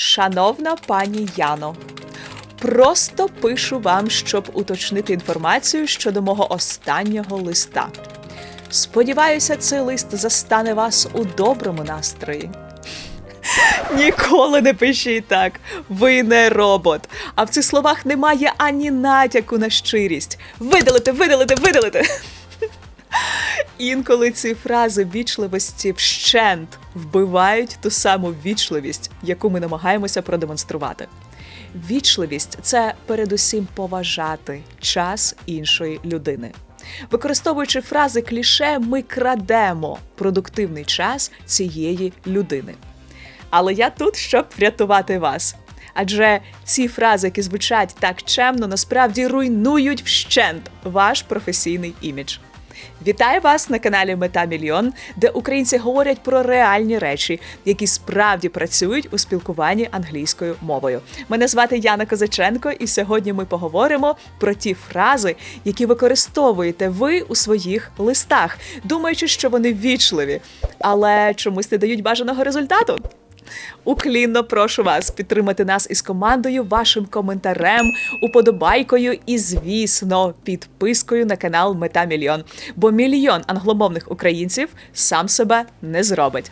Шановна пані Яно, просто пишу вам, щоб уточнити інформацію щодо мого останнього листа. Сподіваюся, цей лист застане вас у доброму настрої. Ніколи не пишіть так. Ви не робот. А в цих словах немає ані натяку на щирість. Видалите, видалите, видалите. Інколи ці фрази вічливості вщент вбивають ту саму вічливість, яку ми намагаємося продемонструвати. Вічливість це передусім поважати час іншої людини. Використовуючи фрази кліше, ми крадемо продуктивний час цієї людини. Але я тут, щоб врятувати вас. Адже ці фрази, які звучать так чемно, насправді руйнують вщент ваш професійний імідж. Вітаю вас на каналі Мета Мільйон, де українці говорять про реальні речі, які справді працюють у спілкуванні англійською мовою. Мене звати Яна Козаченко, і сьогодні ми поговоримо про ті фрази, які використовуєте ви у своїх листах, думаючи, що вони ввічливі, але чомусь не дають бажаного результату. Уклінно прошу вас підтримати нас із командою, вашим коментарем, уподобайкою і, звісно, підпискою на канал Мета Мільйон. Бо мільйон англомовних українців сам себе не зробить.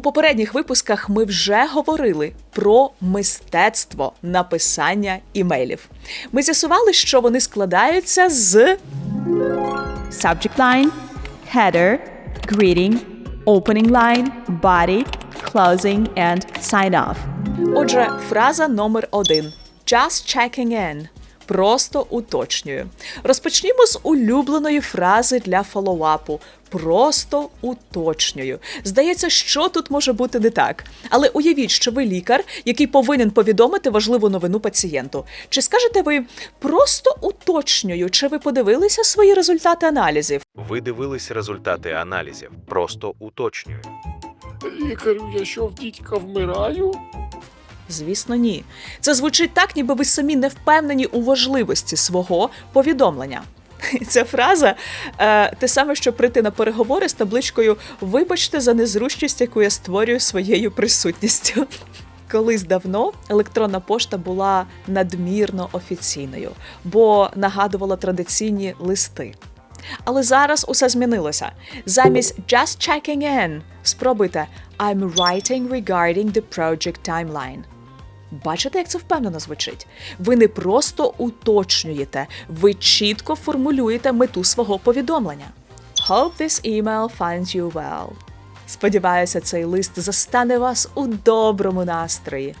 У попередніх випусках ми вже говорили про мистецтво написання імейлів. Ми з'ясували, що вони складаються з subject line, header, greeting, opening line, body, closing, and sign off. Отже, фраза номер один: Just checking in. Просто уточнюю. Розпочнімо з улюбленої фрази для фоллоуапу. Просто уточнюю. Здається, що тут може бути не так. Але уявіть, що ви лікар, який повинен повідомити важливу новину пацієнту. Чи скажете ви просто уточнюю, чи ви подивилися свої результати аналізів? Ви дивились результати аналізів. Просто уточнюю. Лікарю, я що в дідька вмираю? Звісно, ні. Це звучить так, ніби ви самі не впевнені у важливості свого повідомлення. Ця фраза е, те саме, що прийти на переговори з табличкою Вибачте за незручність, яку я створюю своєю присутністю. Колись давно електронна пошта була надмірно офіційною, бо нагадувала традиційні листи. Але зараз усе змінилося. Замість just checking in спробуйте I'm writing regarding the project timeline. Бачите, як це впевнено звучить? Ви не просто уточнюєте, ви чітко формулюєте мету свого повідомлення. Hope this email finds you well. Сподіваюся, цей лист застане вас у доброму настрої.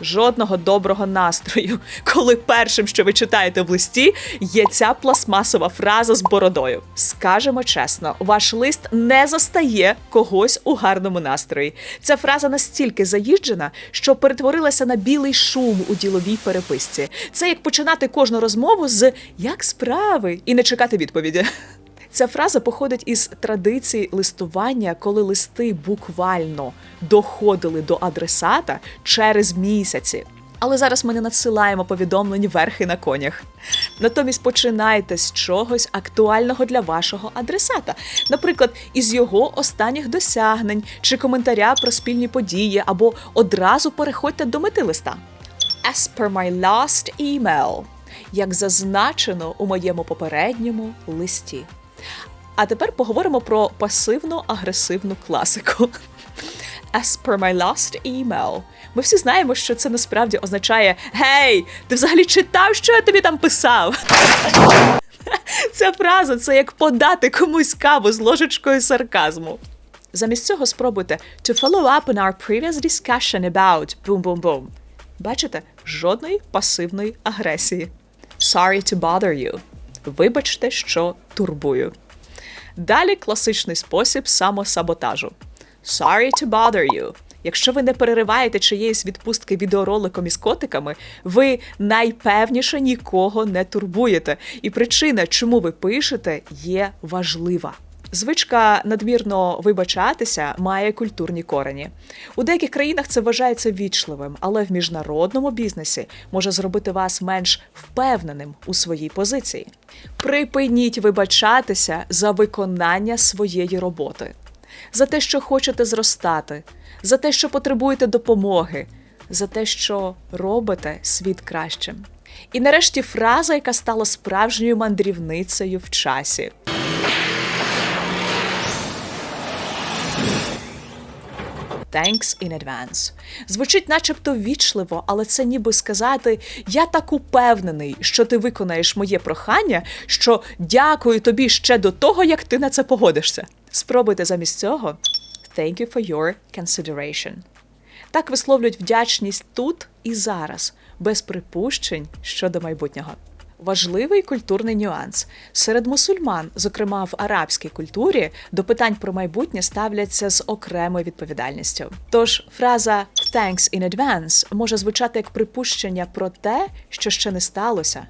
Жодного доброго настрою, коли першим, що ви читаєте в листі, є ця пластмасова фраза з бородою. Скажемо чесно, ваш лист не застає когось у гарному настрої. Ця фраза настільки заїжджена, що перетворилася на білий шум у діловій переписці. Це як починати кожну розмову з як справи і не чекати відповіді. Ця фраза походить із традиції листування, коли листи буквально доходили до адресата через місяці. Але зараз ми не надсилаємо повідомлень верхи на конях. Натомість починайте з чогось актуального для вашого адресата, наприклад, із його останніх досягнень чи коментаря про спільні події, або одразу переходьте до мети листа. As per my last email, як зазначено у моєму попередньому листі. А тепер поговоримо про пасивно-агресивну класику. As per my last email. Ми всі знаємо, що це насправді означає Гей, ти взагалі читав, що я тобі там писав? Ця фраза це як подати комусь каву з ложечкою сарказму. Замість цього спробуйте to follow up on our previous discussion about boom-boom-boom. Бачите, жодної пасивної агресії. Sorry to bother you. Вибачте, що турбую. Далі класичний спосіб самосаботажу. Sorry to bother you. Якщо ви не перериваєте чиєїсь відпустки відеороликом із котиками, ви найпевніше нікого не турбуєте. І причина, чому ви пишете, є важлива. Звичка надмірно вибачатися має культурні корені. У деяких країнах це вважається вічливим, але в міжнародному бізнесі може зробити вас менш впевненим у своїй позиції. Припиніть вибачатися за виконання своєї роботи, за те, що хочете зростати, за те, що потребуєте допомоги, за те, що робите світ кращим. І нарешті фраза, яка стала справжньою мандрівницею в часі. Thanks in advance. Звучить начебто вічливо, але це ніби сказати: я так упевнений, що ти виконаєш моє прохання, що дякую тобі ще до того, як ти на це погодишся. Спробуйте замість цього Thank you for your consideration. Так висловлюють вдячність тут і зараз, без припущень щодо майбутнього. Важливий культурний нюанс серед мусульман, зокрема в арабській культурі, до питань про майбутнє ставляться з окремою відповідальністю. Тож фраза «thanks in advance» може звучати як припущення про те, що ще не сталося,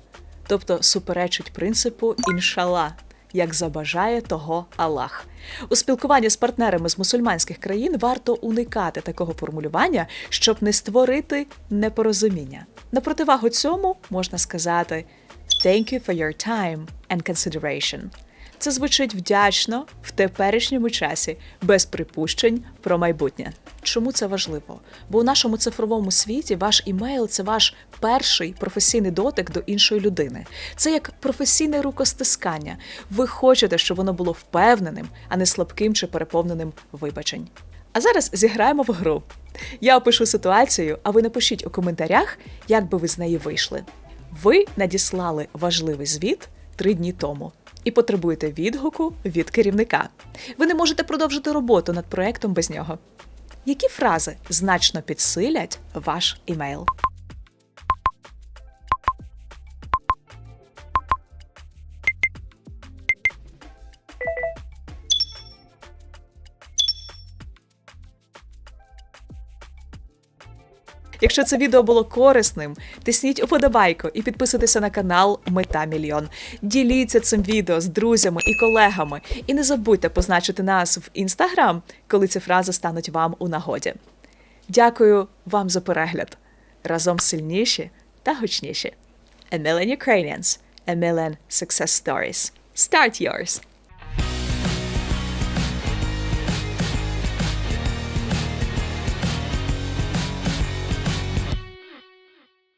тобто суперечить принципу іншала як забажає того Аллах. У спілкуванні з партнерами з мусульманських країн варто уникати такого формулювання, щоб не створити непорозуміння. На противагу цьому можна сказати Thank you for your time and consideration. Це звучить вдячно в теперішньому часі, без припущень про майбутнє. Чому це важливо? Бо у нашому цифровому світі ваш імейл це ваш перший професійний дотик до іншої людини. Це як професійне рукостискання. Ви хочете, щоб воно було впевненим, а не слабким чи переповненим вибачень. А зараз зіграємо в гру. Я опишу ситуацію, а ви напишіть у коментарях, як би ви з неї вийшли. Ви надіслали важливий звіт три дні тому і потребуєте відгуку від керівника. Ви не можете продовжити роботу над проектом без нього. Які фрази значно підсилять ваш імейл? Якщо це відео було корисним, тисніть уподобайку і підписуйтеся на канал Мета Мільйон. Діліться цим відео з друзями і колегами. І не забудьте позначити нас в інстаграм, коли ці фрази стануть вам у нагоді. Дякую вам за перегляд. Разом сильніші та гучніші. A million Ukrainians, a million success stories. Start yours!